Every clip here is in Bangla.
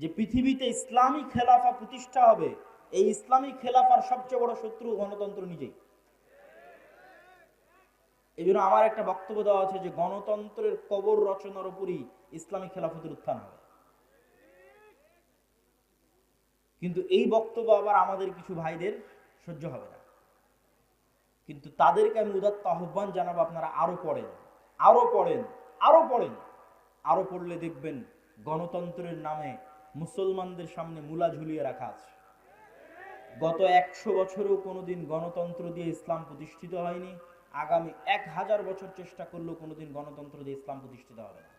যে পৃথিবীতে ইসলামী খেলাফা প্রতিষ্ঠা হবে, এই ইসলামী খেলাফার সবচেয়ে বড় শত্রু গণতন্ত্র নিজেই। এই জন্য আমার একটা বক্তব্য দেওয়া আছে যে গণতন্ত্রের কবর রচনার উপরই ইসলামী খেলাফতের উত্থান হবে। কিন্তু এই বক্তব্য আবার আমাদের কিছু ভাইদের সহ্য হবে না। কিন্তু তাদেরকে আমি উদাত্ত আহ্বান জানাব, আপনারা আরও পড়েন আরও পড়েন আরও পড়েন। আরও পড়লে দেখবেন গণতন্ত্রের নামে মুসলমানদের সামনে মুলা ঝুলিয়ে রাখা আছে। গত একশো বছরেও কোনোদিন গণতন্ত্র দিয়ে ইসলাম প্রতিষ্ঠিত হয়নি। আগামী এক হাজার বছর চেষ্টা করলেও কোনোদিন গণতন্ত্র দিয়ে ইসলাম প্রতিষ্ঠিত হবে না।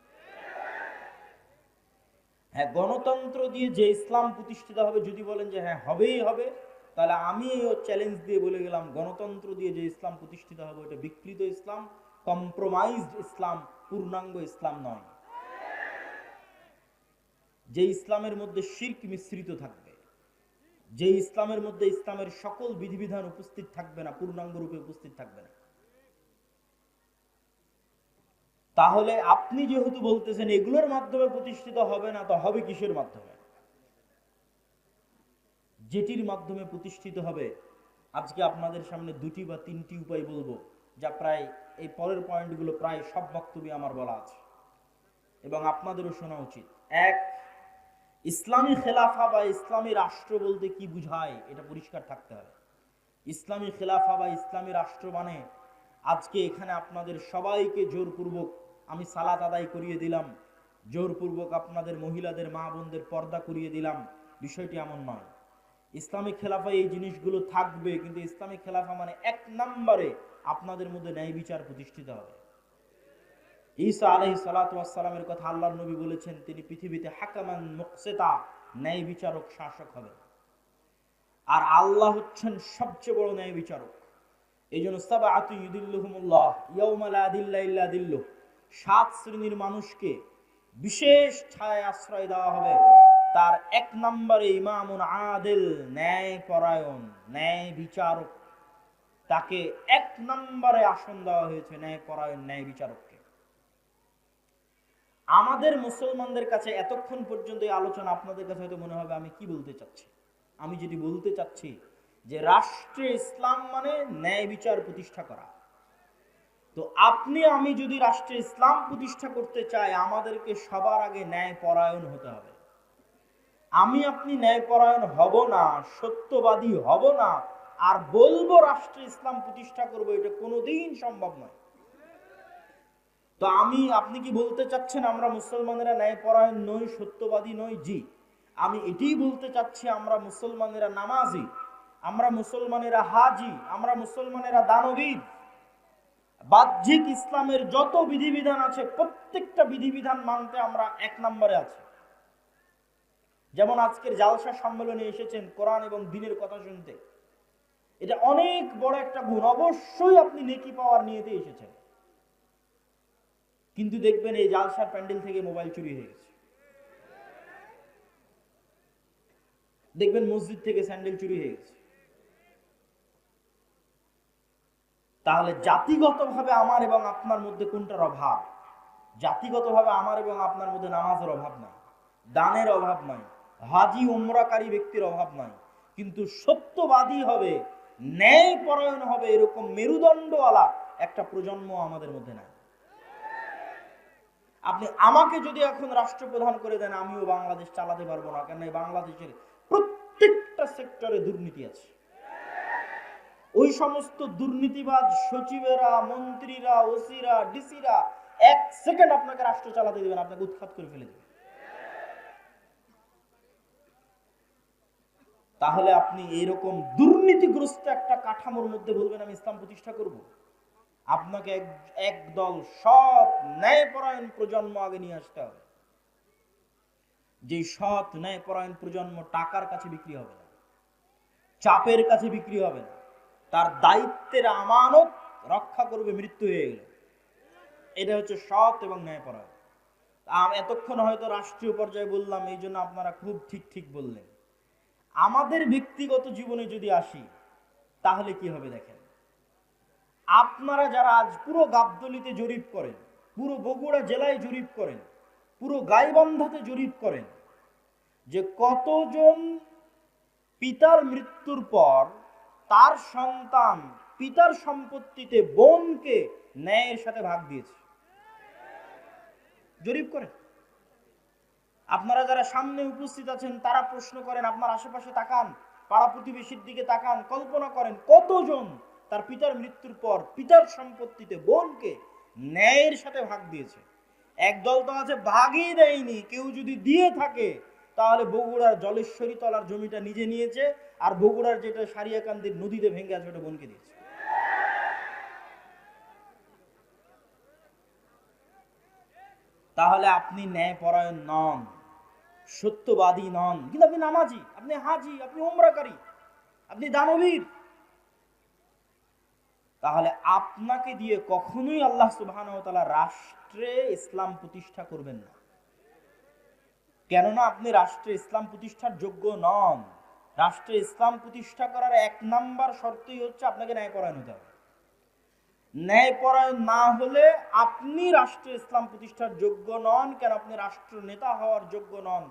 হ্যাঁ গণতন্ত্র দিয়ে যে ইসলাম প্রতিষ্ঠিত হবে, যদি বলেন যে হ্যাঁ হবেই হবে, তাহলে আমি চ্যালেঞ্জ দিয়ে বলে গেলাম, গণতন্ত্র দিয়ে যে ইসলাম প্রতিষ্ঠিত হবে ওটা বিকৃত ইসলাম কম্প্রোমাইজড ইসলাম, পূর্ণাঙ্গ ইসলাম নয়। যে ইসলামের মধ্যে শির্ক মিশ্রিত থাকবে, যে ইসলামের মধ্যে ইসলামের সকল বিধিবিধান উপস্থিত থাকবে না, পূর্ণাঙ্গ রূপে উপস্থিত থাকবে না। তাহলে আপনি যেহেতু বলতেছেন এগুলোর মাধ্যমে প্রতিষ্ঠিত হবে না, তো হবে কিসের মাধ্যমে? যেটির মাধ্যমে প্রতিষ্ঠিত হবে, আজকে আপনাদের সামনে দুটি বা তিনটি উপায় বলব, যা প্রায় এই পরের পয়েন্টগুলো প্রায় সব বক্তব্যে আমার বলা আছে। এবং আপনাদেরও শোনা উচিত। এক ইসলামী খেলাফা বা ইসলামী রাষ্ট্র বলতে কি বুঝায়, এটা পরিষ্কার থাকতে হবে। ইসলামী খেলাফা বা ইসলামী রাষ্ট্র মানে আজকে এখানে আপনাদের সবাইকে জোরপূর্বক আমি সালাত আদায় করিয়ে দিলাম, জোরপূর্বক আপনাদের মহিলাদের, মা বোনদের পর্দা করিয়ে দিলাম, বিষয়টি এমন নয়। ইসলামিক খেলাফা এই জিনিসগুলো থাকবে, কিন্তু ইসলামিক খেলাফা মানে এক নম্বরে আপনাদের মধ্যে ন্যায় বিচার প্রতিষ্ঠিত হবে। ঈসা আলহি সালাতামের কথা আল্লাহ নবী বলেছেন, তিনি পৃথিবীতে হাকামান মুকসেতা, ন্যায় বিচারক শাসক হবেন। আর আল্লাহ হচ্ছেন সবচেয়ে বড় ন্যায় বিচারক। এই জন্য দিল্লুহ সাত শ্রেণির মানুষকে বিশেষ ছায় আশ্রয় দেওয়া হবে। তার এক নম্বরে ইমামুন আদিল ন্যায় পরায়ণ ন্যায় বিচারক। তাকে এক নম্বরে আসন দেওয়া হয়েছে ন্যায় পরায়ণ ন্যায় বিচারককে আমাদের মুসলমানদের কাছে এতক্ষণ পর্যন্ত এই আলোচনা আপনাদের কাছে হয়তো মনে হবে, আমি কি বলতে চাচ্ছি? আমি যেটি বলতে চাচ্ছি যে রাষ্ট্রে ইসলাম মানে ন্যায় বিচার প্রতিষ্ঠা করা। তো আপনি, আমি যদি রাষ্ট্রে ইসলাম প্রতিষ্ঠা করতে চাই, আমাদেরকে সবার আগে ন্যায় পরায়ণ হতে হবে। আমি আপনি ন্যায় পরায়ণ হব না, সত্যবাদী হব না, আর বলব রাষ্ট্রে ইসলাম প্রতিষ্ঠা করব, এটা কোনোদিন সম্ভব নয়। তো আমি, আপনি কি বলতে চাচ্ছেন আমরা মুসলমানেরা ন্যায় পরায়ণ নই, সত্যবাদী নই? জি। আমি এটাই বলতে চাচ্ছি আমরা মুসলমানেরা নামাজি, আমরা মুসলমানেরা হাজি, আমরা মুসলমানেরা দানবীর। বাহ্যিক ইসলামের যত বিধিবিধান আছে, প্রত্যেকটা বিধিবিধান মানতে আমরা এক নম্বরে আছি। যেমন আজকের জালসা সম্মেলনে এসেছেন কোরআন এবং দিনের কথা শুনতে। এটা অনেক বড় একটা গুণ। অবশ্যই আপনি নেকি পাওয়ার নিয়েতে এসেছেন। কিন্তু দেখবেন এই জালসার প্যান্ডেল থেকে মোবাইল চুরি হয়ে গেছে। দেখবেন মসজিদ থেকে স্যান্ডেল চুরি হয়ে গেছে। তাহলে জাতিগতভাবে আমার এবং আপনার মধ্যে কোনটার অভাব? জাতিগতভাবে আমার এবং আপনার মধ্যে নামাজের অভাব নাই, দানের অভাব নাই, হাজি উমরাকারী ব্যক্তির অভাব নাই। কিন্তু সত্যবাদী হবে ন্যায় পরায়ণ হবে এরকম মেরুদণ্ডওয়ালা একটা প্রজন্ম আমাদের মধ্যে নাই। আপনি আমাকে যদি এখন রাষ্ট্রপ্রধান করে দেন, আমিও বাংলাদেশ চালাতে পারব না। কেন এই বাংলাদেশের প্রত্যেকটা সেক্টরে দুর্নীতি আছে। ওই সমস্ত দুর্নীতিবাজ সচিবেরা, মন্ত্রীরা, ওসিরা, ডিসিরা, এক সেকেন্ড আপনাকে রাষ্ট্র চালাতে দেবেন, আপনাকে উৎখাত করে ফেলে দেবে তাহলে আপনি এইরকম দুর্নীতিগ্রস্ত একটা কাঠামোর মধ্যে বলবেন, আমি ইসলাম প্রতিষ্ঠা করব? আপনাকে এক, একদল সৎ ন্যায়পরায়ণ প্রজন্ম আগে নিয়ে আসতে হবে। যে সৎ ন্যায়পরায়ণ প্রজন্ম টাকার কাছে বিক্রি হবে না, চাপের কাছে বিক্রি হবে না, তার দায়িত্বের আমানত রক্ষা করবে মৃত্যু হয়ে গেল। এটা হচ্ছে সৎ এবং ন্যায়পরায়ণ। এতক্ষণ হয়তো রাষ্ট্রীয় পর্যায়ে বললাম, এই জন্য আপনারা খুব ঠিক ঠিক বললেন। আমাদের ব্যক্তিগত জীবনে যদি আসি, তাহলে কি হবে দেখেন? আপনারা যারা আজ পুরো গাবদলিতে জরিপ করেন, পুরো বগুড়া জেলায় জরিপ করেন, পুরো গাইবান্ধাতে জরিপ করেন, যে কতজন পিতার মৃত্যুর পর তার সন্তান পিতার সম্পত্তিতে বোনকে ন্যায়ের সাথে ভাগ দিয়েছে। জরিপ করে আপনারা যারা সামনে উপস্থিত আছেন, তারা প্রশ্ন করেন, আপনার আশেপাশে তাকান, পাড়া প্রতিবেশীর দিকে তাকান, কল্পনা করেন কতজন তার পিতার মৃত্যুর পর পিতার সম্পত্তিতে বোনকে ন্যায়ের সাথে ভাগ দিয়েছে। একদল তো আছে, ভাগই দেয়নি। কেউ যদি দিয়ে থাকে, তাহলে বগুড়ার জলেশ্বরী তলার জমিটা নিজে নিয়েছে আর বগুড়ার যেটা সারিয়াকান্দির নদীতে ভেঙে আছে, ওটা বোনকে দিয়েছে। তাহলে আপনি ন্যায়পরায়ণ নন, সত্যবাদী নন। কিন্তু আপনি নামাজি, আপনি হাজি, আপনি ওমরাকারী আপনি দানবীর তাহলে আপনাকে দিয়ে কখনোই আল্লাহ সুবহান রাষ্ট্রে ইসলাম প্রতিষ্ঠা করবেন না। কেননা আপনি রাষ্ট্রে ইসলাম প্রতিষ্ঠার যোগ্য নন। রাষ্ট্রে ইসলাম প্রতিষ্ঠা করার এক নাম্বার শর্তই হচ্ছে আপনাকে ন্যায়পরায়ণ হতে হবে। ন্যায়পরায়ণ না হলে আপনি রাষ্ট্রে ইসলাম প্রতিষ্ঠার যোগ্য নন, কেন আপনি রাষ্ট্র নেতা হওয়ার যোগ্য নন,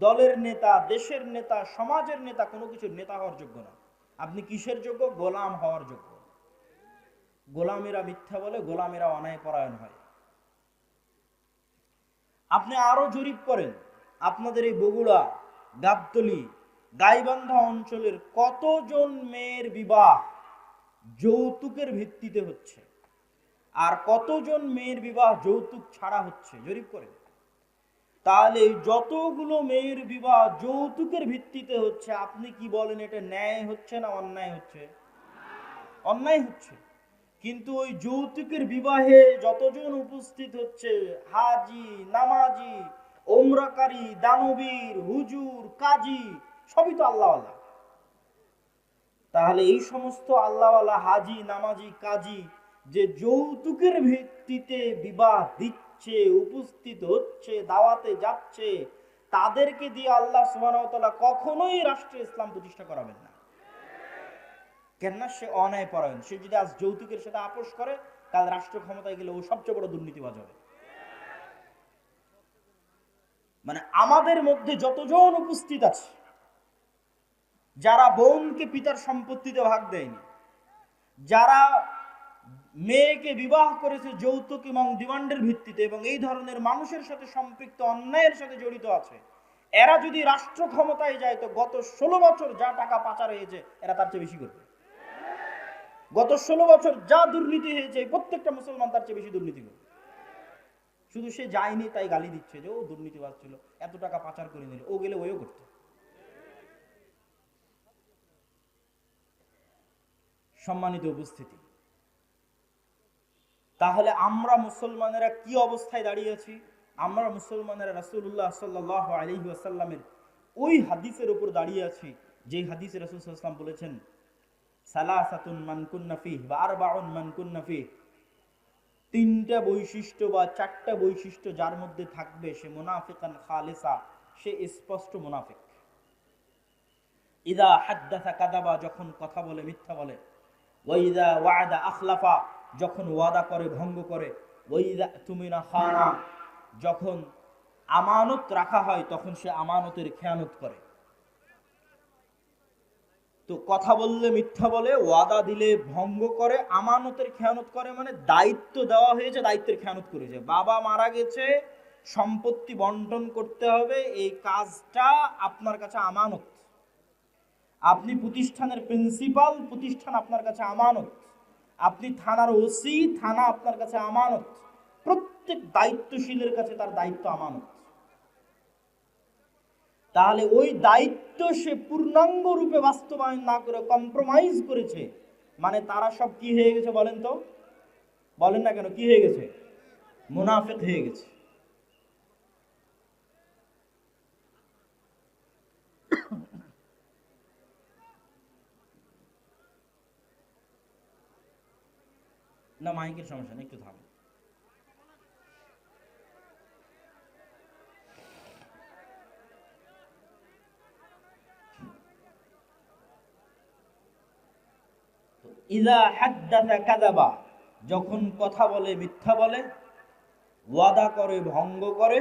দলের নেতা, দেশের নেতা, সমাজের নেতা, কোনো কিছুর নেতা হওয়ার যোগ্য নন আপনি কিসের যোগ্য? গোলাম হওয়ার যোগ্য। গোলামেরা মিথ্যা বলে গোলামেরা অনায় পরায়ণ হয়। আপনি আরও জরিপ করেন, আপনাদের এই বগুড়া, গাবতলি, গাইবান্ধা অঞ্চলের কতজন মেয়ের বিবাহ যৌতুকের ভিত্তিতে হচ্ছে? আর কতজন মেয়ের বিবাহ যৌতুক ছাড়া হচ্ছে? জরিপ করেন। তাহলে যতগুলো মেয়ের বিবাহ যৌতুকের ভিত্তিতে হচ্ছে, আপনি কি বলেন এটা ন্যায় হচ্ছে না অন্যায় হচ্ছে? অন্যায় হচ্ছে। কিন্তু ওই যৌতুকের বিবাহে যতজন উপস্থিত হচ্ছে, হাজি, নামাজি, ওমরাকারী, দানবীর, হুজুর, কাজী, সবই তো আল্লাহ তাহলে এই সমস্ত আল্লাহওয়ালা, হাজি, নামাজি, কাজী যে যৌতুকের ভিত্তিতে বিবাহ দিচ্ছে, উপস্থিত হচ্ছে, দাওয়াতে যাচ্ছে, তাদেরকে দিয়ে আল্লাহ সুবাহ কখনোই রাষ্ট্রে ইসলাম প্রতিষ্ঠা করাবেন না। কেননা সে অন্যায় পরায়ণ সে যদি আজ যৌতুকের সাথে আপোষ করে কাল রাষ্ট্র ক্ষমতায় গেলে ও সবচেয়ে বড় দুর্নীতিবাজ হবে। মানে আমাদের মধ্যে যতজন উপস্থিত আছে, যারা বোনকে পিতার সম্পত্তিতে ভাগ দেয়নি, যারা মেয়েকে বিবাহ করেছে যৌতুক এবং ডিমান্ডের ভিত্তিতে এবং এই ধরনের মানুষের সাথে সম্পৃক্ত, অন্যায়ের সাথে জড়িত আছে, এরা যদি রাষ্ট্র ক্ষমতায় যায়, তো গত ষোলো বছর যা টাকা পাচার হয়েছে, এরা তার চেয়ে বেশি করবে। গত ষোলো বছর যা দুর্নীতি হয়েছে প্রত্যেকটা মুসলমান তার চেয়ে বেশি দুর্নীতি করবে শুধু সে যায়নি, তাই গালি দিচ্ছে যে, ও দুর্নীতিবাজ ছিল, এত টাকা পাচার করে নিল, ও গেলে ওইও করতো। সম্মানিত উপস্থিতি, তাহলে আমরা মুসলমানেরা কি অবস্থায় দাঁড়িয়ে আছি? আমরা মুসলমানেরা রাসুল্লাহ সাল্লাহ আলহি ওই হাদিসের উপর দাঁড়িয়ে আছি যে হাদিসে রাসুল সাল্লাম বলেছেন সালাসাতুন বা আর বাউন মানকুন্নাফি তিনটা বৈশিষ্ট্য বা চারটা বৈশিষ্ট্য যার মধ্যে থাকবে সে মুনাফিকান খালেসা, সে স্পষ্ট মুনাফিক। ইদা হাদ্দাসা কাদাবা, যখন কথা বলে, মিথ্যা বলে। ওয়াইদা ওয়াদা আখলাফা, যখন ওয়াদা করে, ভঙ্গ করে। ওইদা তুমিনা খানা, যখন আমানত রাখা হয়, তখন সে আমানতের খেয়ানত করে। তো কথা বললে মিথ্যা বলে, ওয়াদা দিলে ভঙ্গ করে, আমানতের খেয়ানত করে মানে দায়িত্ব দেওয়া হয়েছে, দায়িত্বের খেয়ানত করেছে। বাবা মারা গেছে, সম্পত্তি বন্টন করতে হবে, এই কাজটা আপনার কাছে আমানত। আপনি প্রতিষ্ঠানের প্রিন্সিপাল, প্রতিষ্ঠান আপনার কাছে আমানত। আপনি থানার ওসি, থানা আপনার কাছে আমানত। প্রত্যেক দায়িত্বশীলের কাছে তার দায়িত্ব আমানত। তাহলে ওই দায়িত্ব সে পূর্ণাঙ্গ রূপে বাস্তবায়ন না করে কম্প্রোমাইজ করেছে। মানে তারা সব কি হয়ে গেছে বলেন তো? বলেন না কেন, কি হয়ে গেছে? মুনাফেক হয়ে গেছে। না, মাইকের সমস্যা নেই, একটু থামো। ইদা হাদ্দাসা কাদাবা যখন কথা বলে, মিথ্যা বলে, ওয়াদা করে, ভঙ্গ করে,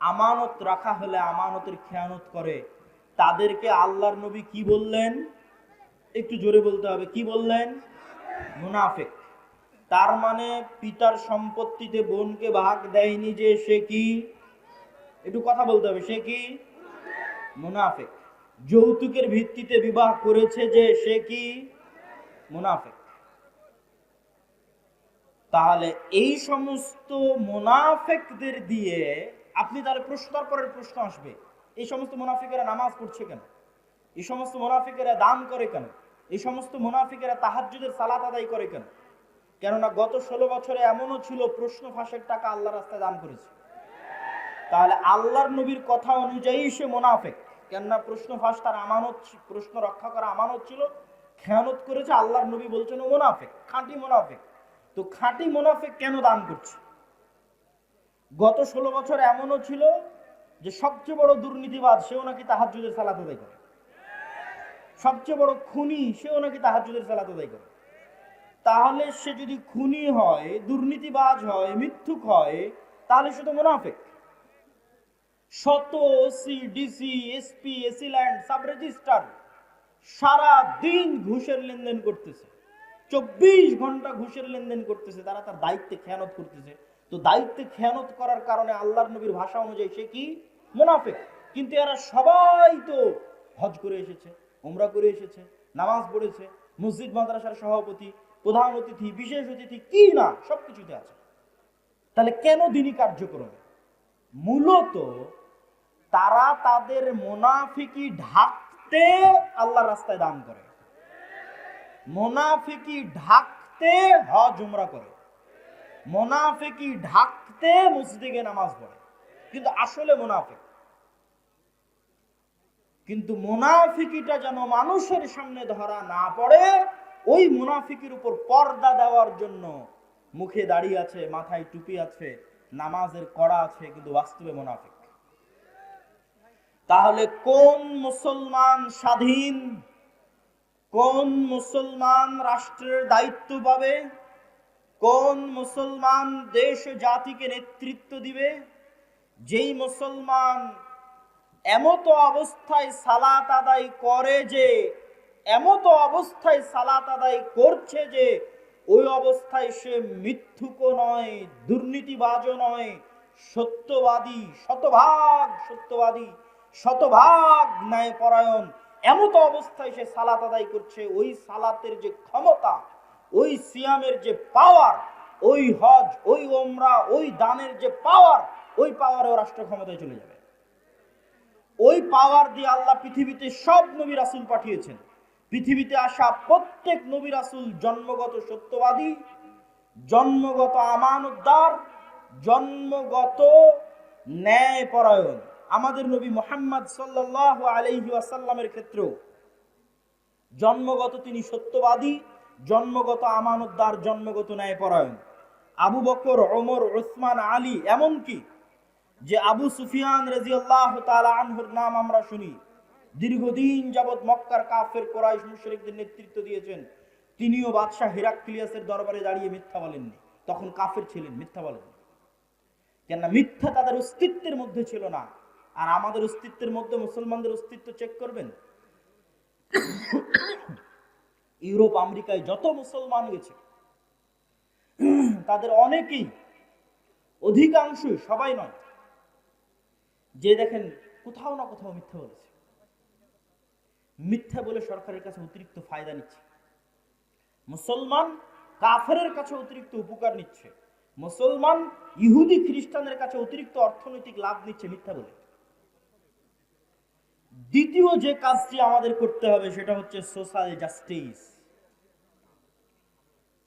আমানত রাখা হলে আমানতের খেয়ানত করে, তাদেরকে আল্লাহর নবী কি বললেন? একটু জোরে বলতে হবে, কি বললেন? মুনাফেক। তার মানে পিতার সম্পত্তিতে বোনকে ভাগ দেয়নি যে সে কি? একটু কথা বলতে হবে, সে কি? মুনাফেক। যৌতুকের ভিত্তিতে বিবাহ করেছে যে সে কি? মুনাফেক। তাহলে এই সমস্ত মুনাফেকদের দিয়ে আপনি তাহলে প্রশ্ন পরের প্রশ্ন আসবে, এই সমস্ত মুনাফিকেরা নামাজ পড়ছে কেন? এই সমস্ত মুনাফিকেরা দান করে কেন? এই সমস্ত মুনাফিকেরা তাহাজ্জুদের সালাত আদায় করে কেন? কেননা গত ষোলো বছরে এমনও ছিল প্রশ্ন ফাঁসের টাকা আল্লাহ রাস্তায় দান করেছে। তাহলে আল্লাহর নবীর কথা অনুযায়ী সে মোনাফেক। কেননা প্রশ্ন ফাঁস তার আমানত, প্রশ্ন রক্ষা করা আমানত ছিল। খেয়ানত করেছে আল্লাহর নবী বলছেন, ও মোনাফেক, খাঁটি মোনাফেক। তো খাঁটি মোনাফেক কেন দান করছে? গত ষোলো বছর এমনও ছিল যে সবচেয়ে বড় দুর্নীতিবাদ সেও নাকি তাহাজ্জুদের সালাত আদায় করে। সবচেয়ে বড় খুনি সেও নাকি তাহাজ্জুদের সালাত আদায় করে। তাহলে সে যদি খুনি হয়, দুর্নীতিবাজ হয়, মিথ্যুক হয়, তাহলে সে তো মুনাফেক। শত, OC, DC, SP AC land sub registrar সারা দিন ঘুষের লেনদেন করতেছে। চব্বিশ ঘণ্টা ঘুষের লেনদেন করতেছে। তারা তার দায়িত্বে খেয়ানত করতেছে। তো দায়িত্বে খেয়ানত করার কারণে আল্লাহর নবীর ভাষা অনুযায়ী সে কি? মুনাফেক। কিন্তু এরা সবাই তো হজ করে এসেছে, উমরা করে এসেছে, নামাজ পড়েছে, মসজিদ মাদ্রাসার সভাপতি, প্রধান অতিথি, বিশেষ অতিথি, কি না, সবকিছুতে আছে। তাহলে কেন দিনই কার্যক্রমে মূলত তারা তাদের মোনাফিকি ঢাকতে আল্লাহ রাস্তায় দান করে। মোনাফিকি ঢাকতে হজ, উমরা করে। মোনাফিকি ঢাকতে মসজিদে নামাজ পড়ে। কিন্তু আসলে মোনাফিক। কিন্তু মোনাফিকিটা যেন মানুষের সামনে ধরা না পড়ে, ওই মুনাফিকির উপর পর্দা দেওয়ার জন্য মুখে দাঁড়িয়ে আছে, মাথায় টুপি আছে, নামাজের কড়া আছে, কিন্তু বাস্তবে মোনাফিক। তাহলে কোন মুসলমান স্বাধীন? কোন মুসলমান রাষ্ট্রের দায়িত্ব পাবে? কোন মুসলমান দেশ জাতিকে নেতৃত্ব দিবে? যেই মুসলমান এমত অবস্থায় সালাত আদায় করে যে, এমত অবস্থায় সালাত আদায় করছে যে, ওই অবস্থায় সে মিথ্যুকও নয়, দুর্নীতিবাজও নয়, সত্যবাদী, শতভাগ সত্যবাদী শতভাগ ন্যায়পরায়ণ। এমত অবস্থায় সে সালাত আদায় করছে। ওই সালাতের যে ক্ষমতা, ওই সিয়ামের যে পাওয়ার, ওই হজ, ওই ওমরা ওই দানের যে পাওয়ার, ওই পাওয়ারে রাষ্ট্র ক্ষমতায় চলে যাবে। ওই পাওয়ার দিয়ে আল্লাহ পৃথিবীতে সব নবী রাসুল পাঠিয়েছেন। পৃথিবীতে আসা প্রত্যেক নবী রাসুল জন্মগত সত্যবাদী, জন্মগত আমানতদার, জন্মগত ন্যায়পরায়ণ। আমাদের নবী মোহাম্মদ সাল্লাহ আলহি আসাল্লামের ক্ষেত্রেও জন্মগত তিনি সত্যবাদী, জন্মগত আমানতদার, জন্মগত ন্যায়পরায়ণ। আবু বকর, ওমর ওসমান আলী এমনকি যে আবু সুফিয়ান রাজিয়াল্লাহ তাআলা আনহুর নাম আমরা শুনি, দীর্ঘদিন যাবৎ মক্কার কাফের কোরাইশ মুশরিকদের নেতৃত্ব দিয়েছেন, তিনিও বাদশাহ হিরাক্লিয়াসের দরবারে দাঁড়িয়ে মিথ্যা বলেননি। তখন কাফের ছিলেন, মিথ্যা বলেননি। কেননা মিথ্যা তাদের অস্তিত্বের মধ্যে ছিল না। আর আমাদের অস্তিত্বের মধ্যে মুসলমানদের অস্তিত্ব চেক করবেন। ইউরোপ, আমেরিকায় যত মুসলমান গেছে, তাদের অনেকেই অধিকাংশই সবাই নয়, যে দেখেন কোথাও না কোথাও মিথ্যা বলেছে। মিথ্যা বলে সরকারের কাছে অতিরিক্ত ফায়দা নিচ্ছে। মুসলমান কাফেরের কাছে অতিরিক্ত উপকার নিচ্ছে। মুসলমান ইহুদি খ্রিস্টানের কাছে অতিরিক্ত অর্থনৈতিক লাভ নিচ্ছে মিথ্যা বলে। দ্বিতীয় যে কাজটি আমাদের করতে হবে সেটা হচ্ছে সোশ্যাল জাস্টিস।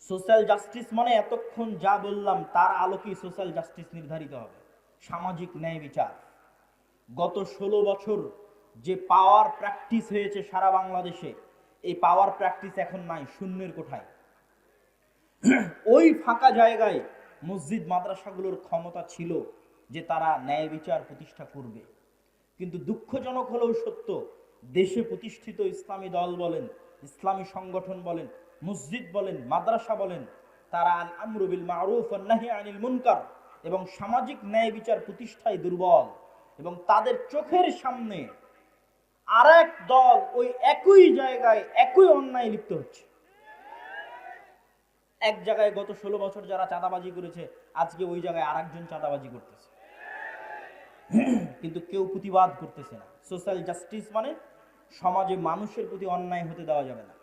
সোশ্যাল জাস্টিস মানে এতক্ষণ যা বললাম, তার আলোকেই সোশ্যাল জাস্টিস নির্ধারিত হবে। সামাজিক ন্যায় বিচার। গত ষোলো বছর যে পাওয়ার প্র্যাকটিস হয়েছে সারা বাংলাদেশে, এই পাওয়ার প্র্যাকটিস এখন নাই, শূন্যের কোঠায়। ওই ফাঁকা জায়গায় মসজিদ মাদ্রাসাগুলোর ক্ষমতা ছিল যে তারা ন্যায় বিচার প্রতিষ্ঠা করবে। কিন্তু দুঃখজনক হলেও সত্য, দেশে প্রতিষ্ঠিত ইসলামী দল বলেন, ইসলামী সংগঠন বলেন, মসজিদ বলেন, মাদ্রাসা বলেন, তারা আল আমরুবিল মারুফ নাহি আনিল মুনকার এবং সামাজিক ন্যায় বিচার প্রতিষ্ঠায় দুর্বল এবং তাদের চোখের সামনে আর এক দল ওই একই জায়গায় একই অন্যায় লিপ্ত হচ্ছে। এক জায়গায় গত ষোলো বছর যারা চাঁদাবাজি করেছে, আজকে ওই জায়গায় আর একজন চাঁদাবাজি করতেছে। কিন্তু কেউ প্রতিবাদ করতেছে না। সোশ্যাল জাস্টিস মানে সমাজে মানুষের প্রতি অন্যায় হতে দেওয়া যাবে না।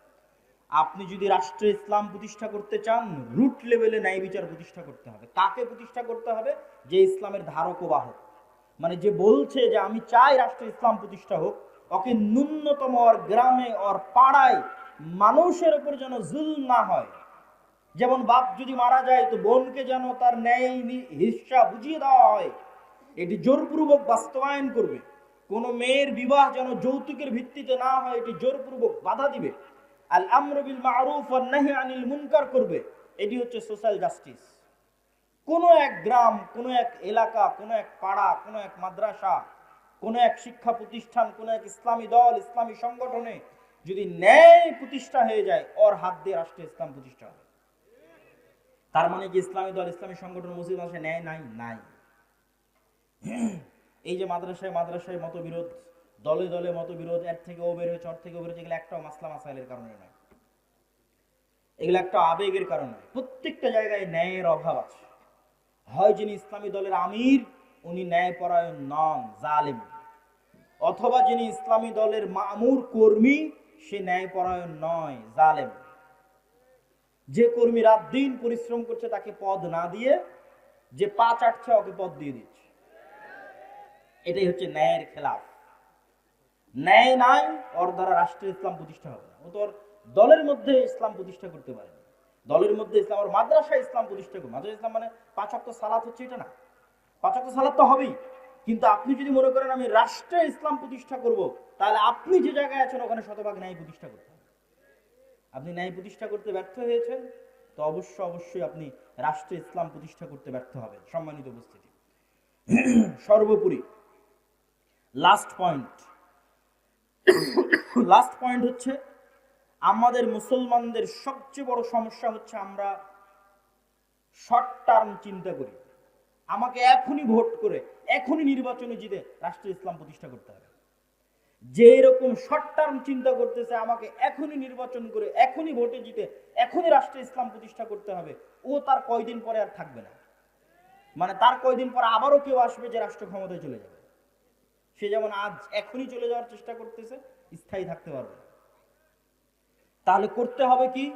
আপনি যদি রাষ্ট্রে ইসলাম প্রতিষ্ঠা করতে চান রুট লেভেলে ন্যায় বিচার প্রতিষ্ঠা করতে হবে। কাকে প্রতিষ্ঠা করতে হবে? যে ইসলামের ধারক ও বাহক। মানে যে বলছে যে আমি চাই রাষ্ট্রে ইসলাম প্রতিষ্ঠা হোক, ওকে ন্যূনতম ওর গ্রামে, ওর পাড়ায় মানুষের উপর যেন জুল না হয়। যেমন বাপ যদি মারা যায়, তো বোনকে যেন তার ন্যায় হিস্সা বুঝিয়ে দেওয়া হয়। এটি জোরপূর্বক বাস্তবায়ন করবে। কোন মেয়ের বিবাহ যেন যৌতুকের ভিত্তিতে না হয়, এটি জোরপূর্বক বাধা দিবে। আল আমর বিল মারুফ ওয়ান নাহি আনিল মুনকার করবে। এটি হচ্ছে সোশ্যাল জাস্টিস। কোন এক গ্রাম, কোন এক এলাকা, কোন এক পাড়া, কোন এক মাদ্রাসা, কোন এক শিক্ষা প্রতিষ্ঠান, কোন এক ইসলামী দল, ইসলামী সংগঠনে যদি ন্যায় প্রতিষ্ঠা হয়ে যায়, ওর হাত দিয়ে রাষ্ট্রে ইসলাম প্রতিষ্ঠা হবে। তার মানে কি ইসলামী দল, ইসলামী সংগঠন মসজিদ মাসে ন্যায় নাই? নাই। এই যে মাদ্রাসায় মাদ্রাসায় মতবিরোধ, দলে দলে মতবিরোধ, এর থেকে ও বের হয়েছে, ওর থেকে ও বের হয়েছে, এগুলো একটাও মাসলা মাসাইলের কারণে নয়। এগুলো একটা আবেগের কারণে প্রত্যেকটা জায়গায় ন্যায়ের অভাব আছে। হয় যিনি ইসলামী দলের আমির, উনি ন্যায়পরায়ণ নন, জালেম। অথবা যিনি ইসলামী দলের মামুর কর্মী, সে ন্যায়পরায়ণ নয়, জালেম। যে কর্মী রাত দিন পরিশ্রম করছে, তাকে পদ না দিয়ে, যে পা চাটছে, ওকে পদ দিয়ে দিচ্ছে। এটাই হচ্ছে ন্যায়ের খেলাফ। ন্যায় নাই, ওর দ্বারা রাষ্ট্রের ইসলাম প্রতিষ্ঠা হবে না। ও তো ওর দলের মধ্যে ইসলাম প্রতিষ্ঠা করতে পারে দলের মধ্যে ইসলাম, ওর মাদ্রাসায় ইসলাম প্রতিষ্ঠা করবে। মাদ্রাসা ইসলাম মানে পাঁচক্ত সালাত হচ্ছে, এটা না। পাঁচক্ত সালাত তো হবেই। কিন্তু আপনি যদি মনে করেন আমি রাষ্ট্রে ইসলাম প্রতিষ্ঠা করব, তাহলে আপনি যে জায়গায় আছেন, ওখানে শতভাগ ন্যায় প্রতিষ্ঠা করতে আপনি ন্যায় প্রতিষ্ঠা করতে ব্যর্থ হয়েছেন, তো অবশ্য অবশ্যই আপনি রাষ্ট্রে ইসলাম প্রতিষ্ঠা করতে ব্যর্থ হবেন। সম্মানিত উপস্থিতি। সর্বোপরি লাস্ট পয়েন্ট লাস্ট পয়েন্ট হচ্ছে, আমাদের মুসলমানদের সবচেয়ে বড় সমস্যা হচ্ছে আমরা শর্ট টার্ম চিন্তা করি। আমাকে এখনই ভোট করে, এখনই নির্বাচনে জিতে রাষ্ট্র ইসলাম প্রতিষ্ঠা করতে হবে। যে এরকম শর্ট টার্ম চিন্তা করতেছে, আমাকে এখনই নির্বাচন করে, এখনই ভোটে জিতে, এখনই রাষ্ট্র ইসলাম প্রতিষ্ঠা করতে হবে, ও তার কয়দিন পরে আর থাকবে না। মানে তার কয়দিন পরে আবারও কেউ আসবে যে রাষ্ট্র ক্ষমতায় চলে যাবে। সে যেমন আজ এখনই চলে যাওয়ার চেষ্টা করতেছে, স্থায়ী থাকতে পারবে। তাহলে করতে হবে কি?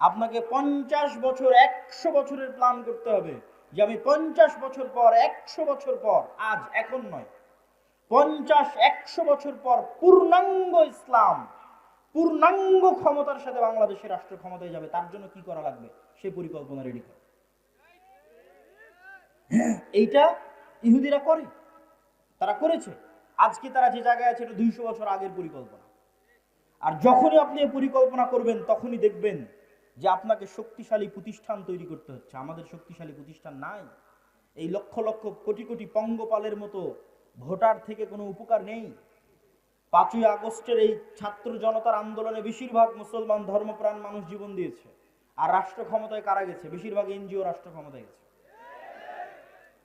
আপনাকে পঞ্চাশ বছর, একশো বছরের প্ল্যান করতে হবে যে আমি পঞ্চাশ বছর পর, একশো বছর পর, আজ, এখন নয়। পঞ্চাশ, একশো বছর পর পূর্ণাঙ্গ ইসলাম, পূর্ণাঙ্গ ক্ষমতার সাথে বাংলাদেশের রাষ্ট্র ক্ষমতায় যাবে, তার জন্য কি করা লাগবে? সে পরিকল্পনা রেডি করে। এইটা ইহুদিরা করে, তারা করেছে। আজকে তারা যে জায়গায় আছে, এটা দুইশো বছর আগের পরিকল্পনা। আর যখনই আপনি পরিকল্পনা করবেন, তখনই দেখবেন যে আপনাকে শক্তিশালী প্রতিষ্ঠান তৈরি করতে হচ্ছে। আমাদের শক্তিশালী প্রতিষ্ঠান নাই। এই লক্ষ লক্ষ কোটি কোটি পঙ্গপালের মতো ভোটার থেকে কোনো উপকার নেই। পাঁচই আগস্টের এই ছাত্র জনতার আন্দোলনে বেশিরভাগ মুসলমান ধর্মপ্রাণ মানুষ জীবন দিয়েছে। আর রাষ্ট্র ক্ষমতায় কারা গেছে? বেশিরভাগ এনজিও রাষ্ট্র ক্ষমতায় গেছে।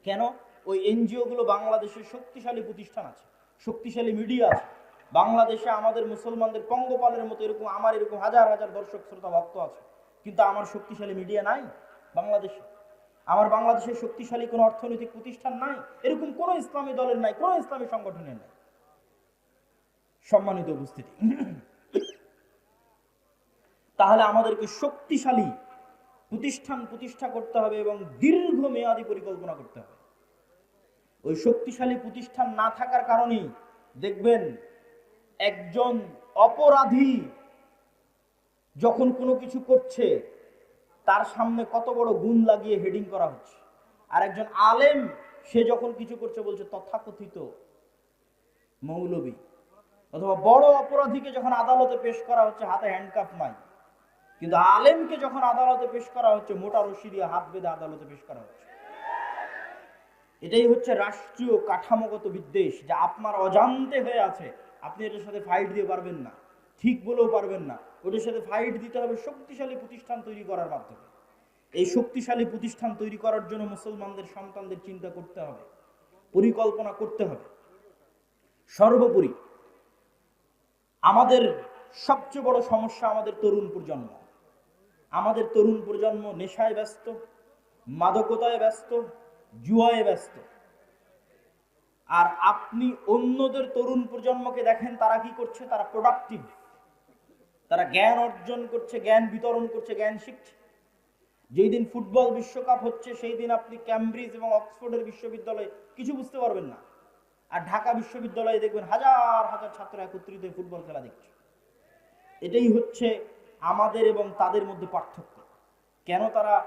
কেন? ওই এনজিও গুলো বাংলাদেশের শক্তিশালী প্রতিষ্ঠান আছে। শক্তিশালী মিডিয়া আছে বাংলাদেশে আমাদের মুসলমানদের পঙ্গপালের মতো এরকম, আমার এরকম হাজার হাজার দর্শক, শ্রোতা, ভক্ত আছে। কিন্তু আমার শক্তিশালী মিডিয়া নাই বাংলাদেশে। আমার বাংলাদেশের শক্তিশালী কোনো অর্থনৈতিক প্রতিষ্ঠান নাই। এরকম কোনো ইসলামী দলের নাই, কোনো ইসলামী সংগঠনের নাই। সম্মানিত উপস্থিতি। তাহলে আমাদেরকে শক্তিশালী প্রতিষ্ঠান প্রতিষ্ঠা করতে হবে এবং দীর্ঘ মেয়াদী পরিকল্পনা করতে হবে। ওই শক্তিশালী প্রতিষ্ঠান না থাকার কারণেই দেখবেন একজন অপরাধী যখন কোনো কিছু করছে, তার সামনে কত বড় গুণ লাগিয়ে হেডিং করা হচ্ছে। আর একজন আলেম, সে যখন কিছু করছে, বলছে তথাকথিত মৌলবী। অথবা বড় অপরাধীকে যখন আদালতে পেশ করা হচ্ছে, হাতে হ্যান্ডকাপ নাই। কিন্তু আলেমকে যখন আদালতে পেশ করা হচ্ছে, মোটা রশি দিয়ে হাত বেঁধে আদালতে পেশ করা হচ্ছে। এটাই হচ্ছে রাষ্ট্রীয় কাঠামোগত বিদ্বেষ যা আপনার অজান্তে হয়ে আছে। আপনি এটার সাথে ফাইট দিয়ে পারবেন না। ঠিক বলেও পারবেন না। ওটার সাথে ফাইট দিতে হবে শক্তিশালী প্রতিষ্ঠান তৈরি করার মাধ্যমে। এই শক্তিশালী প্রতিষ্ঠান তৈরি করার জন্য মুসলমানদের সন্তানদের চিন্তা করতে হবে। পরিকল্পনা করতে হবে। সর্বোপরি আমাদের সবচেয়ে বড় সমস্যা আমাদের তরুণ প্রজন্ম। আমাদের তরুণ প্রজন্ম নেশায় ব্যস্ত, মাদকতায় ব্যস্ত জুয়ায় ব্যস্ত। আর আপনি অন্যদের তরুণ প্রজন্মকে দেখেন, তারা কি করছে? তারা প্রোডাক্টিভ তারা জ্ঞান অর্জন করছে, জ্ঞান বিতরণ করছে, জ্ঞান শিখছে। যেই দিন ফুটবল বিশ্বকাপ হচ্ছে, সেই দিন আপনি ক্যামব্রিজ এবং অক্সফোর্ডের বিশ্ববিদ্যালয়ে কিছু বুঝতে পারবেন না। আর ঢাকা বিশ্ববিদ্যালয়ে দেখবেন হাজার হাজার ছাত্র একত্রিত ফুটবল খেলা দেখছে। এটাই হচ্ছে আমাদের এবং তাদের মধ্যে পার্থক্য। কেন তারা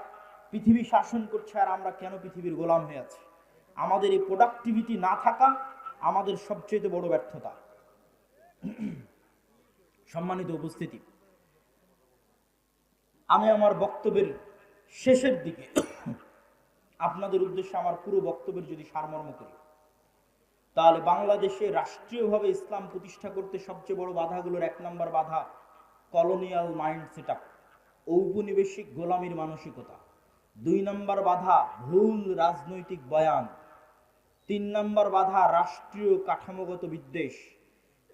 পৃথিবী শাসন করছে আর আমরা কেন পৃথিবীর গোলাম হয়ে আছি? আমাদের এই প্রোডাক্টিভিটি না থাকা আমাদের সবচেয়ে বড় ব্যর্থতা। সম্মানিত উপস্থিতি, আমি আমার বক্তব্যের শেষের দিকে আপনাদের উদ্দেশ্যে আমার পুরো বক্তব্যের যদি সারমর্ম করি, তাহলে বাংলাদেশে রাষ্ট্রীয়ভাবে ইসলাম প্রতিষ্ঠা করতে সবচেয়ে বড় বাধাগুলোর এক নম্বর বাধা কলোনিয়াল মাইন্ড সেট আপ ঔপনিবেশিক গোলামীর মানসিকতা। দুই নম্বর বাধা, ভুল রাজনৈতিক বয়ান। তিন নম্বর বাধা, রাষ্ট্রীয় কাঠামোগত বিদ্বেষ।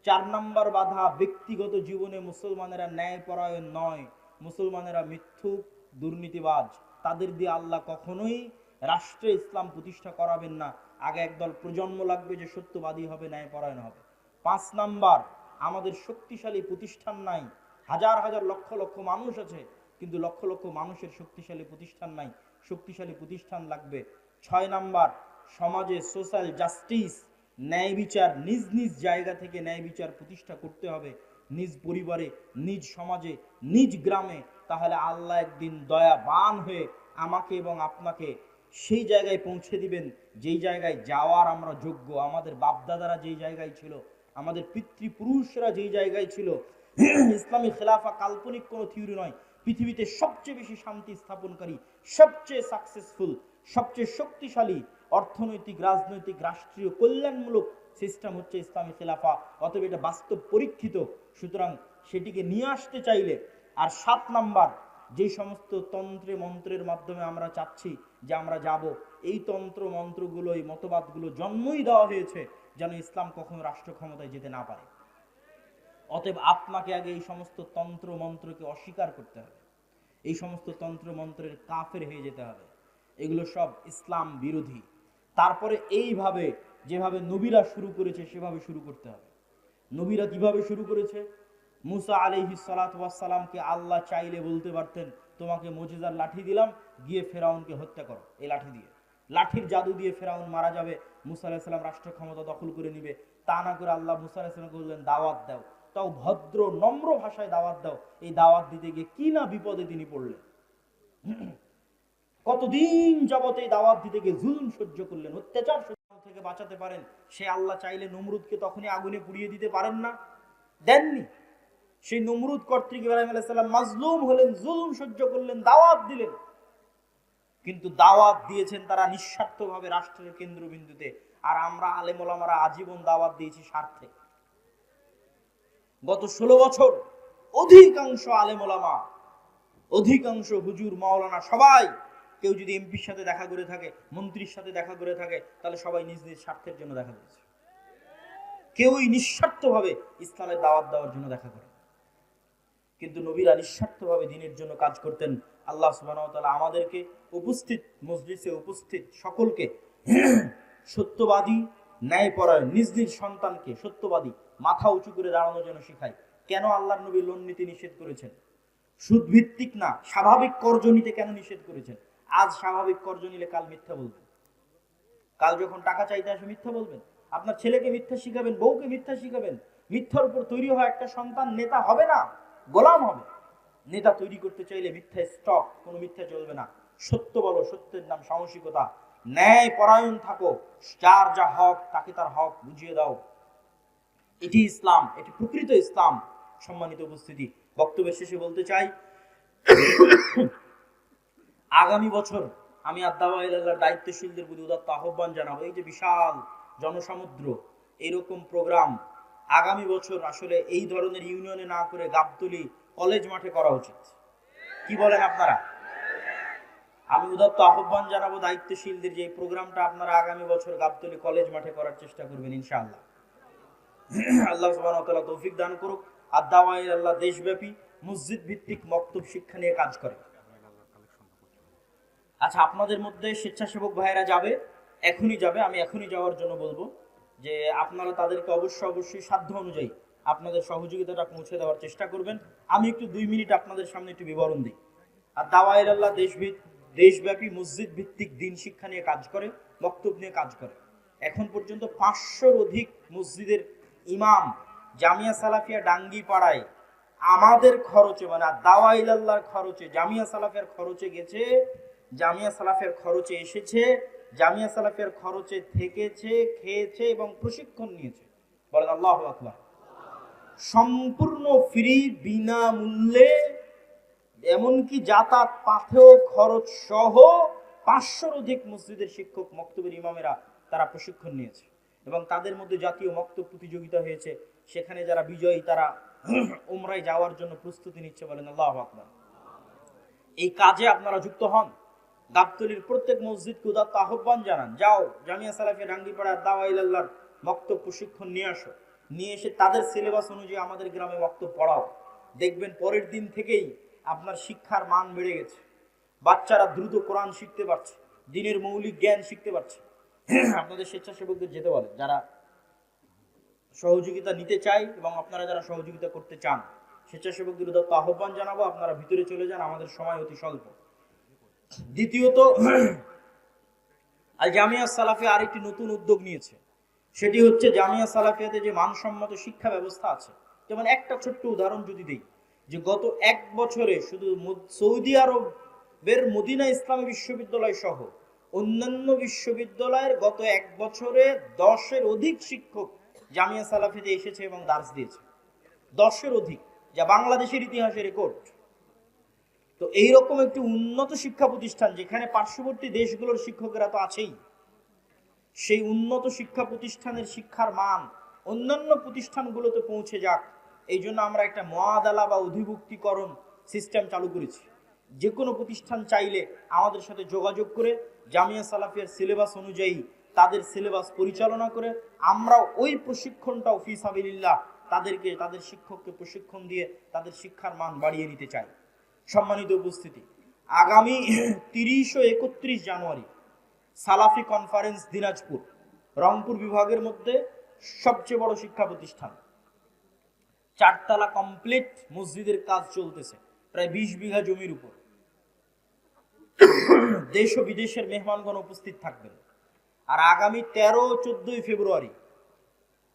চার নম্বর বাধা, ব্যক্তিগত জীবনে মুসলমানেরা ন্যায়পরায়ণ নয়, মুসলমানেরা মিথ্যুক, দুর্নীতিবাজ। তাদের দিয়ে আল্লাহ কখনোই রাষ্ট্রে ইসলাম প্রতিষ্ঠা করাবেন না। আগে একদল প্রজন্ম লাগবে যে সত্যবাদী হবে, ন্যায়পরায়ণ হবে। পাঁচ নাম্বার, আমাদের শক্তিশালী প্রতিষ্ঠান নাই। হাজার হাজার লক্ষ লক্ষ মানুষ আছে কিন্তু লক্ষ লক্ষ মানুষের শক্তিশালী প্রতিষ্ঠান নাই। শক্তিশালী প্রতিষ্ঠান লাগবে। ছয় নাম্বার, সমাজে সোশ্যাল জাস্টিস ন্যায় বিচার, নিজ নিজ জায়গা থেকে ন্যায় বিচার প্রতিষ্ঠা করতে হবে। নিজ পরিবারে, নিজ সমাজে, নিজ গ্রামে। তাহলে আল্লাহ একদিন দয়াবান হয়ে আমাকে এবং আপনাকে সেই জায়গায় পৌঁছে দিবেন। যেই জায়গায় যাওয়ার আমরা যোগ্য। আমাদের বাপদাদারা যেই জায়গায় ছিল, আমাদের পিতৃপুরুষরা যেই জায়গায় ছিল, ইসলামী খেলাফা কাল্পনিক কোনো থিওরি নয়। পৃথিবীতে সবচেয়ে বেশি শান্তি স্থাপনকারী, সবচেয়ে সাকসেসফুল সবচেয়ে শক্তিশালী অর্থনৈতিক, রাজনৈতিক, রাষ্ট্রীয় কল্যাণমূলক সিস্টেম হচ্ছে ইসলামী খেলাফা। অতএব এটা বাস্তব পরীক্ষিত। সুতরাং সেটিকে নিয়ে আসতে চাইলে আর সাত নাম্বার, যে সমস্ত তন্ত্রে মন্ত্রের মাধ্যমে আমরা চাচ্ছি যে আমরা যাব, এই তন্ত্র, মন্ত্রগুলো, এই মতবাদগুলো জন্মই দেওয়া হয়েছে যেন ইসলাম কখনো রাষ্ট্র ক্ষমতায় যেতে না পারে। অতএব আপনাকে আগে এই সমস্ত তন্ত্র মন্ত্রকে অস্বীকার করতে হবে। এই সমস্ত তন্ত্র মন্ত্রের কাফের হয়ে যেতে হবে। এগুলো সব ইসলাম বিরোধী। তারপরে এইভাবে যেভাবে নবীরা শুরু করেছে, সেভাবে শুরু করতে হবে। নবীরা কীভাবে শুরু করেছে? মুসা আলিহি সালাতামকে আল্লাহ চাইলে বলতে পারতেন, তোমাকে মজিদার লাঠি দিলাম, গিয়ে ফেরাউনকে হত্যা করো। এই লাঠি দিয়ে। লাঠির জাদু দিয়ে ফেরাউন মারা যাবে, মুসা আলাহিসাল্লাম রাষ্ট্র ক্ষমতা দখল করে নিবে। তা না করে আল্লাহ মুসা আলাহিসাল্লামকে বললেন, দাওয়াত দাও। তাও ভদ্র, নম্র ভাষায় দাওয়াত দাও। এই দাওয়াত দিতে গিয়ে কি না বিপদে তিনি পড়লেন? কতদিন যাবত এই দাওয়াত দিতে গিয়ে জুলুম সহ্য করলেন, অত্যাচার থেকে বাঁচাতে পারেন? সে আল্লাহ চাইলে নমরুদকে তখনই আগুনে পুড়িয়ে দিতে পারেন না। দেননি। সেই নমরুদ কর্তৃক ইব্রাহিম আলাইসাল্লাম মাজলুম হলেন, জুলুম সহ্য করলেন, দাওয়াত দিলেন। কিন্তু দাওয়াত দিয়েছেন তারা নিঃস্বার্থভাবে রাষ্ট্রের কেন্দ্রবিন্দুতে। আর আমরা আলেমোলামারা আজীবন দাওয়াত দিয়েছি স্বার্থে। গত ষোলো বছর অধিকাংশ আলেমোলামা অধিকাংশ হুজুর মাওলানা সবাই কেউ যদি এমপির সাথে দেখা করে থাকে, মন্ত্রীর সাথে দেখা করে থাকে, তাহলে সবাই নিজ নিজ স্বার্থের জন্য দেখা করেছে। কেউই নিঃস্বার্থভাবে ইসলামের দাওয়াত দেওয়ার জন্য দেখা করে কিন্তু নবীরা নিঃস্বার্থভাবে দিনের জন্য কাজ করতেন। আল্লাহ সুবাহ আমাদেরকে উপস্থিত মসজিদে উপস্থিত সকলকে সত্যবাদী, ন্যায়পরায়ণ, নিজ নিজ সন্তানকে সত্যবাদী মাথা উঁচু করে দাঁড়ানোর জন্য শেখায়। কেন আল্লাহ নবী লোন নীতি নিষেধ করেছেন? সুদ ভিত্তিক না, স্বাভাবিক কর্জ নিতে কেন নিষেধ করেছেন? আজ স্বাভাবিক কর্জ নিলে কাল মিথ্যা বলবেন। কাল যখন টাকা চাইতে আসে মিথ্যা বলবেন। আপনার ছেলেকে মিথ্যা শিখাবেন, বউকে মিথ্যা শিখাবেন। মিথ্যার উপর তৈরি হওয়া একটা সন্তান নেতা হবে না, গোলাম হবে। নেতা তৈরি করতে চাইলে মিথ্যা স্টক, কোনো মিথ্যা চলবে না। সত্য বলো, সত্যের নাম সাহসিকতা। ন্যায় পরায়ণ থাকো। যার যা হক, তাকে তার হক বুঝিয়ে দাও। এটি ইসলাম, এটি প্রকৃত ইসলাম। সম্মানিত উপস্থিতি বক্তব্যের শেষে বলতে চাই, আগামী বছর আমি আদাওয়াল্লাহর দায়িত্বশীলদের প্রতি উদাত্ত আহ্বান জানাব। এই যে বিশাল জনসমুদ্র, এরকম প্রোগ্রাম আগামী বছর আসলে এই ধরনের ইউনিয়নে না করে গাবতলি কলেজ মাঠে করা উচিত। কি বলেন আপনারা? আমি উদাত্ত আহ্বান জানাব দায়িত্বশীলদের যে প্রোগ্রামটা আপনারা আগামী বছর গাবতলি কলেজ মাঠে করার চেষ্টা করবেন, ইনশাআল্লাহ। আল্লাহ তাআলা তৌফিক দান করুক। আর দাওয়াই আল্লাহ দেশব্যাপী মসজিদ ভিত্তিক মক্তব শিক্ষা নিয়ে কাজ করে। আচ্ছা আপনাদের মধ্যে স্বেচ্ছাসেবক ভাইয়েরা যাবে, এখনই যাবে, আমি এখনই যাওয়ার জন্য বলব যে আপনারা তাদেরকে অবশ্যই অবশ্যই সাধ্য অনুযায়ী আপনাদের সহযোগিতাটা পৌঁছে দেওয়ার চেষ্টা করবেন। আমি একটু দুই মিনিট আপনাদের সামনে একটু বিবরণ দিই। আর দাওয়াইর আল্লাহ দেশভিত দেশব্যাপী মসজিদ ভিত্তিক দিন শিক্ষা নিয়ে কাজ করে বক্তব্য নিয়ে কাজ করে। এখন পর্যন্ত পাঁচশোর অধিক মসজিদের ইমাম জামিয়া সালাফিয়া ডাঙ্গি পাড়ায় আমাদের খরচে মানে দাওয়াইল আল্লাহর খরচে, জামিয়া সালাফের খরচে গেছে, জামিয়া সালাফের খরচে এসেছে, জামিয়া সালাফের খরচে থেকেছে, খেয়েছে এবং প্রশিক্ষণ নিয়েছে। বলেন আল্লাহ আকবার। সম্পূর্ণ ফ্রি বিনামূল্যে এমনকি যাতায়াত পাথেও খরচ সহ পাঁচশোর অধিক মসজিদের শিক্ষক, মক্তবের ইমামেরা তারা প্রশিক্ষণ নিয়েছে। এবং তাদের মধ্যে জাতীয় মক্ত প্রতিযোগিতা হয়েছে। সেখানে যারা বিজয়ী, তারা উমরায় যাওয়ার জন্য প্রস্তুতি নিচ্ছে বলেন আল্লাহ আকবার। এই কাজে আপনারা যুক্ত হন। গাবতলির প্রত্যেক মসজিদকে উদাত্ত আহ্বান জানান, যাও, জামিয়া সালাফি রাঙ্গিপাড়ার দাওয়াইল আল্লাহর মক্তব প্রশিক্ষণ নিয়ে আসো। নিয়ে এসে তাদের সিলেবাস অনুযায়ী আমাদের গ্রামে মক্তব পড়াও। দেখবেন পরের দিন থেকেই আপনার শিক্ষার মান বেড়ে গেছে। বাচ্চারা দ্রুত কোরআন শিখতে পারছে, দিনের মৌলিক জ্ঞান শিখতে পারছে। আপনাদের স্বেচ্ছাসেবকদের যেতে বলে যারা সহযোগিতা নিতে চাই এবং আপনারা যারা সহযোগিতা করতে চান, স্বেচ্ছাসেবকদের উদাত্ত আহ্বান জানাব, আপনারা ভিতরে চলে যান, আমাদের সময় অতি স্বল্প। দ্বিতীয়ত আল জামিয়া সালাফে আরেকটি নতুন উদ্যোগ নিয়েছে। সেটি হচ্ছে জামিয়া সালাফিয়াতে যে মানসম্মত শিক্ষা ব্যবস্থা আছে। যেমন একটা ছোট্ট উদাহরণ যদি দিই, যে গত এক বছরে শুধু সৌদি আরবের মদিনা ইসলামী বিশ্ববিদ্যালয় সহ অন্যান্য বিশ্ববিদ্যালয়ের গত এক বছরে দশের অধিক শিক্ষক জামিয়া সালাফিতে এসেছে এবং দার্স দিয়েছে। দশের অধিক, যা বাংলাদেশের ইতিহাসে রেকর্ড। তো এইরকম একটি উন্নত শিক্ষা প্রতিষ্ঠান যেখানে পার্শ্ববর্তী দেশগুলোর শিক্ষকেরা তো আছেই, সেই উন্নত শিক্ষা প্রতিষ্ঠানের শিক্ষার মান অন্যান্য প্রতিষ্ঠানগুলোতে পৌঁছে যাক, এই জন্য আমরা একটা মহাদালা বা অধিভুক্তিকরণ সিস্টেম চালু করেছি। যে কোনো প্রতিষ্ঠান চাইলে আমাদের সাথে যোগাযোগ করে জামিয়া সালাফিয়ার সিলেবাস অনুযায়ী তাদের সিলেবাস পরিচালনা করে আমরা ওই প্রশিক্ষণটাও ফি সাবিলিল্লাহ তাদেরকে, তাদের শিক্ষককে প্রশিক্ষণ দিয়ে তাদের শিক্ষার মান বাড়িয়ে নিতে চাই। সম্মানিত উপস্থিতি, আগামী তিরিশ ও একত্রিশ জানুয়ারি সালাফি কনফারেন্স দিনাজপুর, রংপুর বিভাগের মধ্যে সবচেয়ে বড় শিক্ষা প্রতিষ্ঠান। চারতলা কমপ্লিট মসজিদের কাজ চলতেছে, প্রায় বিশ বিঘা জমির উপর। দেশ ও বিদেশের মেহমানগণ উপস্থিত থাকবেন। আর আগামী তেরো, চোদ্দই ফেব্রুয়ারি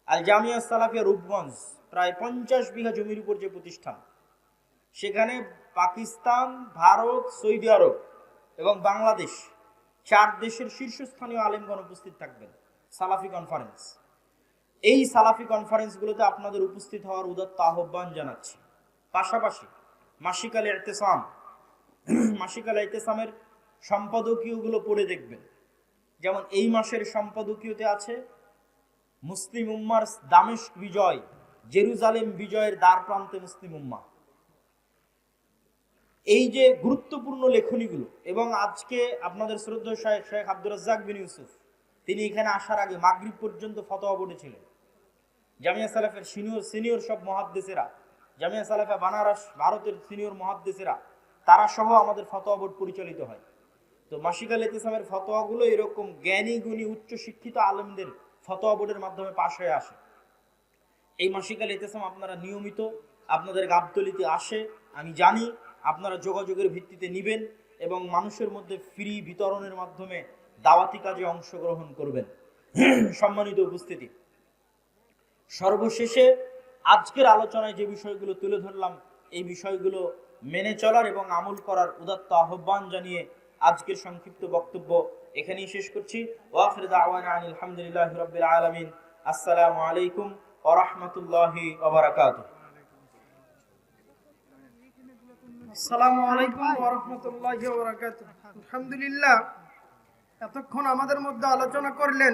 আল জামিয়া সালাফিয়া রূপগঞ্জ, প্রায় পঞ্চাশ বিঘা জমির উপর যে প্রতিষ্ঠান, সেখানে পাকিস্তান, ভারত, সৌদি আরব এবং বাংলাদেশ চার দেশের শীর্ষস্থানীয় আলেমগণ উপস্থিত থাকবেন। সালাফি কনফারেন্স এই সালাফি কনফারেন্সগুলোতে আপনাদের উপস্থিত হওয়ার উদাত্ত আহ্বান জানাচ্ছি। পাশাপাশি মাসিকাল এতেসাম মাসিকাল ইতেসামের সম্পাদকীয়গুলো পড়ে দেখবেন। যেমন এই মাসের সম্পাদকীয়তে আছে, মুসলিম উম্মার দামেস্ক বিজয়, জেরুজালেম বিজয়ের দ্বার প্রান্তে মুসলিম উম্মা। এই যে গুরুত্বপূর্ণ লেখনীগুলো, এবং আজকে আপনাদের শ্রদ্ধা শাহেখ শেখ আব্দুর রাজ্জাক বিন ইউসুফ, তিনি এখানে আসার আগে মাগরিব পর্যন্ত ফতোয়া বোর্ডে ছিলেন জামিয়া সালাফের সিনিয়র সিনিয়র সব মহাদ্দেশেরা জামিয়া সালাফা বানারস, ভারতের সিনিয়র মহাদ্দেশেরা তারা সহ আমাদের ফতোয়া বোর্ড পরিচালিত হয়। তো মাসিকাল ইতিসামের ফতোয়াগুলো এরকম জ্ঞানী, গুণী উচ্চ শিক্ষিত আলেমদের ফতোয়া বোর্ডের মাধ্যমে পাশ হয়ে আসে। এই মাসিকাল ইতেসাম আপনারা নিয়মিত আপনাদের গাবতলিতে আসে, আমি জানি আপনারা যোগাযোগের ভিত্তিতে নিবেন এবং মানুষের মধ্যে ফ্রি বিতরণের মাধ্যমে দাওয়াতি কাজে অংশগ্রহণ করবেন। সম্মানিত উপস্থিতি, সর্বশেষে আজকের আলোচনায় যে বিষয়গুলো তুলে ধরলাম, এই বিষয়গুলো মেনে চলার এবং আমল করার উদাত্ত আহ্বান জানিয়ে আজকের সংক্ষিপ্ত বক্তব্য এখানেই শেষ করছি। ওয়াখির দাওয়ানা আনিল হামদুলিল্লাহি রাব্বিল আসসালামু আলাইকুম আলহামদুলিল্লাহ, এতক্ষণ আমাদের মধ্যে আলোচনা করলেন